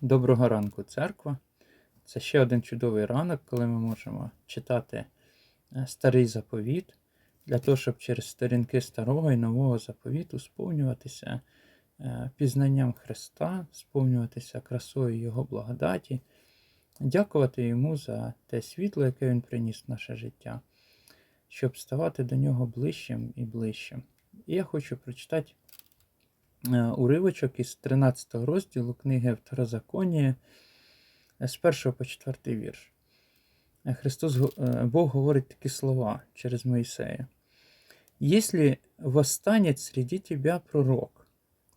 Доброго ранку, церква. Це ще один чудовий ранок, коли ми можемо читати е, старий заповіт, для того, щоб через сторінки старого і нового заповіту сповнюватися е, пізнанням Христа, сповнюватися красою Його благодаті, дякувати Йому за те світло, яке Він приніс в наше життя, щоб ставати до нього ближчим і ближчим. І я хочу прочитати уривочок із 13 розділу книги Второзаконія е, з 1 по 4 вірш. Е, Христос, го- е, Бог говорить такі слова через Моїсея. «Если восстанет среди тебя пророк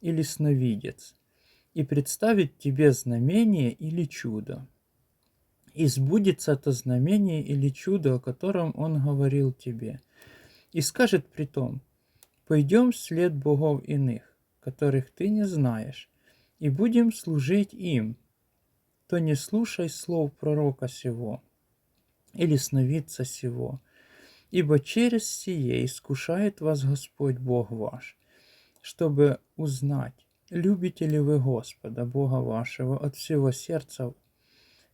или сновидец, и представит тебе знамение или чудо, и сбудется то знамение или чудо, о котором он говорил тебе, и скажет при том, пойдем вслед богов иных, которых ты не знаешь, и будем служить им, то не слушай слов пророка сего или сновидца сего, ибо через сие искушает вас Господь Бог ваш, чтобы узнать, любите ли вы Господа Бога вашего от всего сердца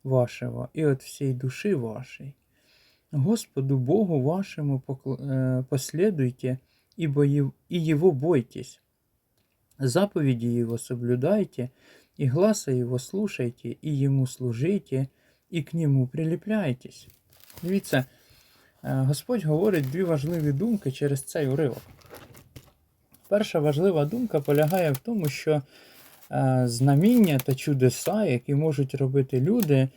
вашего и от всей души вашей. Господу Богу вашему покл- э, последуйте, ибо Ев- и Его бойтесь. Заповеди Его соблюдайте, и гласа Его слушайте, и Ему служите, і к Нему приліпляйтесь. Дивіться, е, Господь говорить дві важливі думки через цей уривок. Перша важлива думка полягає в тому, що е, знаміння та чудеса, які можуть робити люди,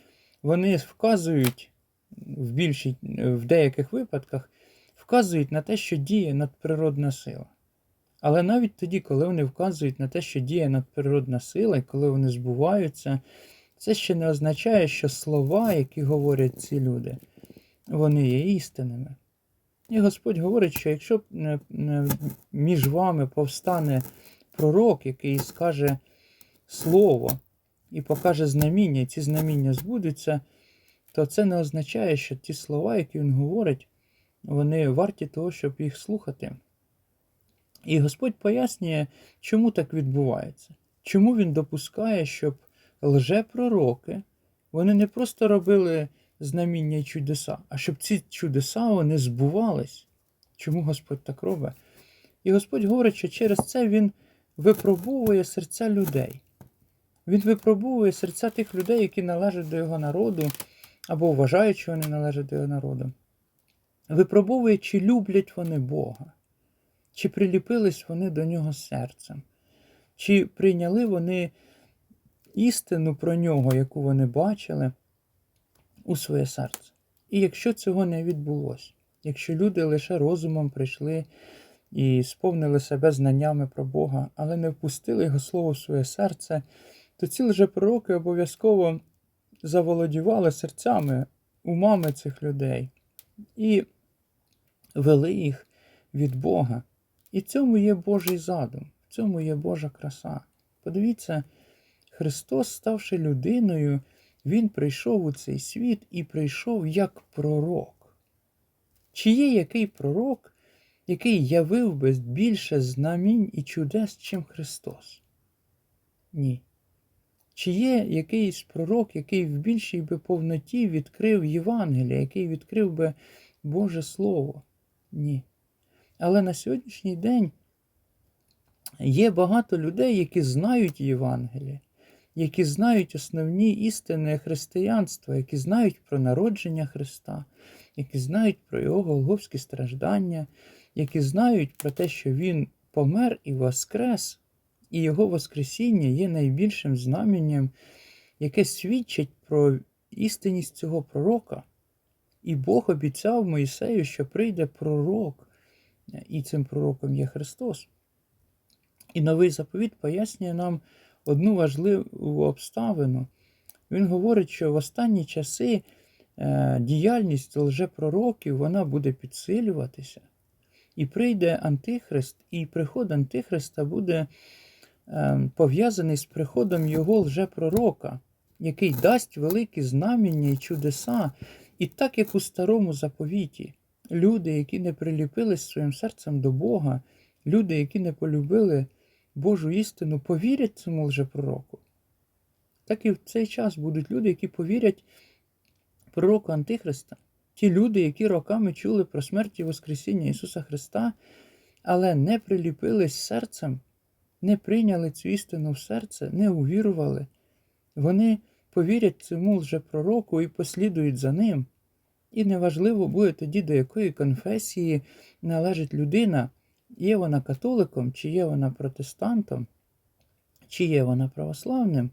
вони вказують в більшій, в деяких випадках вказують на те, що діє надприродна сила. Але навіть тоді, коли вони вказують на те, що діє надприродна сила, і коли вони збуваються, це ще не означає, що слова, які говорять ці люди, вони є істинними. І Господь говорить, що якщо не- не між вами повстане пророк, який скаже слово і покаже знаміння, і ці знаміння збудуться, то це не означає, що ті слова, які він говорить, вони варті того, щоб їх слухати. І Господь пояснює, чому так відбувається. Чому він допускає, щоб лжепророки, вони не просто робили знаміння і чудеса, а щоб ці чудеса вони збувались. Чому Господь так робить? І Господь говорить, що через це Він випробовує серця людей. Він випробовує серця тих людей, які належать до його народу, або вважають, що вони належать до його народу. Випробовує, чи люблять вони Бога, чи приліпились вони до нього серцем, чи прийняли вони істину про нього, яку вони бачили, у своє серце. І якщо цього не відбулося, якщо люди лише розумом прийшли і сповнили себе знаннями про Бога, але не впустили Його Слово в своє серце, то ці лжепророки обов'язково заволодівали серцями, умами цих людей і вели їх від Бога. І в цьому є Божий задум, в цьому є Божа краса. Подивіться, Христос, ставши людиною, Він прийшов у цей світ і прийшов як пророк. Чи є який пророк, який явив би більше знамінь і чудес, чим Христос? Ні. Чи є якийсь пророк, який в більшій би повноті відкрив Євангелія, який відкрив би Боже Слово? Ні. Але на сьогоднішній день є багато людей, які знають Євангеліє, які знають основні істини християнства, які знають про народження Христа, які знають про Його голговські страждання, які знають про те, що Він помер і воскрес, і Його Воскресіння є найбільшим знаменням, яке свідчить про істинність цього пророка. І Бог обіцяв Моїсею, що прийде пророк, і цим пророком є Христос. І новий заповіт пояснює нам одну важливу обставину. Він говорить, що в останні часи е, діяльність лжепророків вона буде підсилюватися. І прийде Антихрист, і приход Антихриста буде е, пов'язаний з приходом його лжепророка, який дасть великі знаміння і чудеса. І так як у старому заповіті, люди, які не приліпились своїм серцем до Бога, люди, які не полюбили Божу істину, повірять цьому лжепророку. так і в цей час будуть люди, які повірять пророку Антихриста. Ті люди, які роками чули про смерть і Воскресіння Ісуса Христа, але не приліпились серцем, не прийняли цю істину в серце, не увірували. Вони повірять цьому лжепророку і послідують за ним. І неважливо буде тоді, до якої конфесії належить людина, є вона католиком, чи є вона протестантом, чи є вона православним.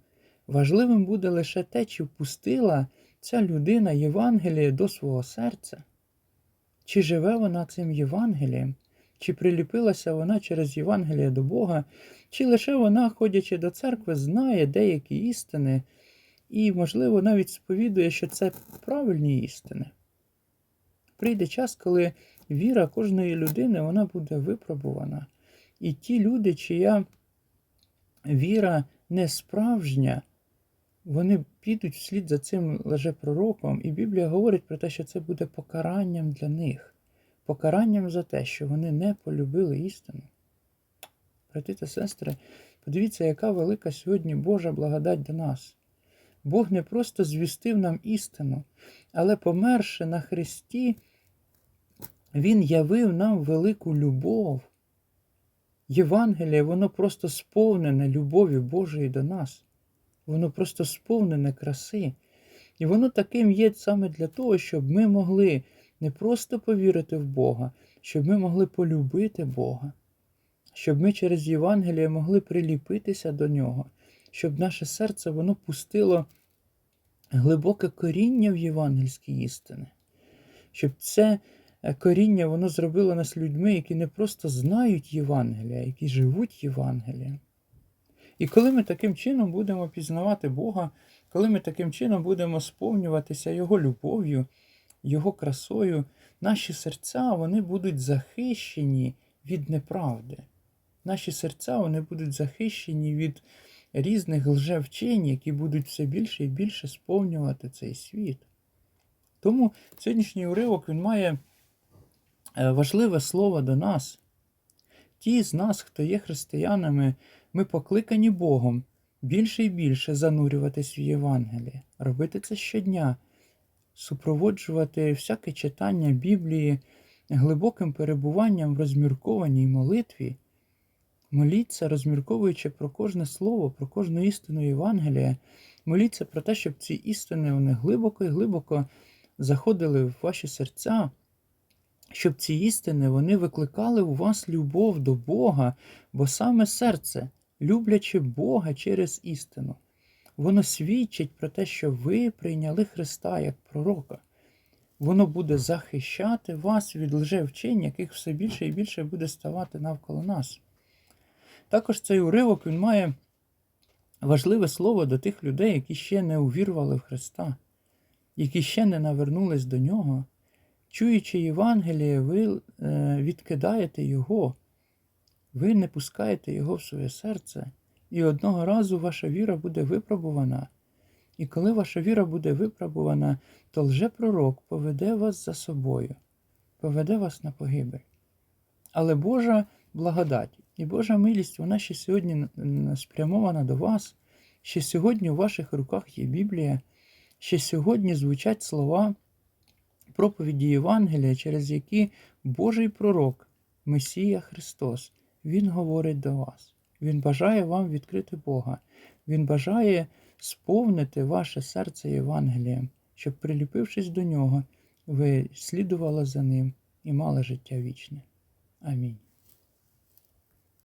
Важливим буде лише те, чи впустила ця людина Євангеліє до свого серця, чи живе вона цим Євангелієм, чи приліпилася вона через Євангеліє до Бога, чи лише вона, ходячи до церкви, знає деякі істини і, можливо, навіть сповідує, що це правильні істини. Прийде час, коли віра кожної людини вона буде випробувана. І ті люди, чия віра не справжня, вони підуть вслід за цим лжепророком, і Біблія говорить про те, що це буде покаранням для них, покаранням за те, що вони не полюбили істину. Брати та сестри, подивіться, яка велика сьогодні Божа благодать до нас. Бог не просто звістив нам істину, але, померши на Христі, Він явив нам велику любов. Євангеліє, воно просто сповнене любові Божої до нас. Воно просто сповнене краси. І воно таким є саме для того, щоб ми могли не просто повірити в Бога, щоб ми могли полюбити Бога, щоб ми через Євангеліє могли приліпитися до Нього, щоб наше серце воно пустило глибоке коріння в євангельські істини, щоб це е, коріння воно зробило нас людьми, які не просто знають Євангелія, які живуть Євангелієм. І коли ми таким чином будемо пізнавати Бога, коли ми таким чином будемо сповнюватися Його любов'ю, Його красою, наші серця вони будуть захищені від неправди. Наші серця вони будуть захищені від різних лжевчень, які будуть все більше і більше сповнювати цей світ. Тому сьогоднішній уривок він має е, важливе слово до нас. Ті з нас, хто є християнами, ми покликані Богом більше і більше занурюватись в Євангеліє, робити це щодня, супроводжувати всяке читання Біблії глибоким перебуванням в розміркованій молитві, моліться, розмірковуючи про кожне слово, про кожну істину Євангелія, моліться про те, щоб ці істини вони глибоко і глибоко заходили в ваші серця. Щоб ці істини вони викликали у вас любов до Бога, бо саме серце, люблячи Бога через істину, воно свідчить про те, що ви прийняли Христа як пророка. Воно буде захищати вас від лжевчень, яких все більше і більше буде ставати навколо нас. Також цей уривок він має важливе слово до тих людей, які ще не увірвали в Христа, які ще не навернулись до Нього. Чуючи Євангеліє, ви е, відкидаєте Його, ви не пускаєте Його в своє серце, і одного разу ваша віра буде випробувана. І коли ваша віра буде випробувана, то лжепророк поведе вас за собою, поведе вас на погибель. Але Божа благодать і Божа милість, вона ще сьогодні спрямована до вас, ще сьогодні у ваших руках є Біблія, ще сьогодні звучать слова проповіді Євангелія, через які Божий пророк, Месія Христос, Він говорить до вас. Він бажає вам відкрити Бога. Він бажає сповнити ваше серце Євангелієм, щоб, приліпившись до нього, ви слідували за ним і мали життя вічне. Амінь.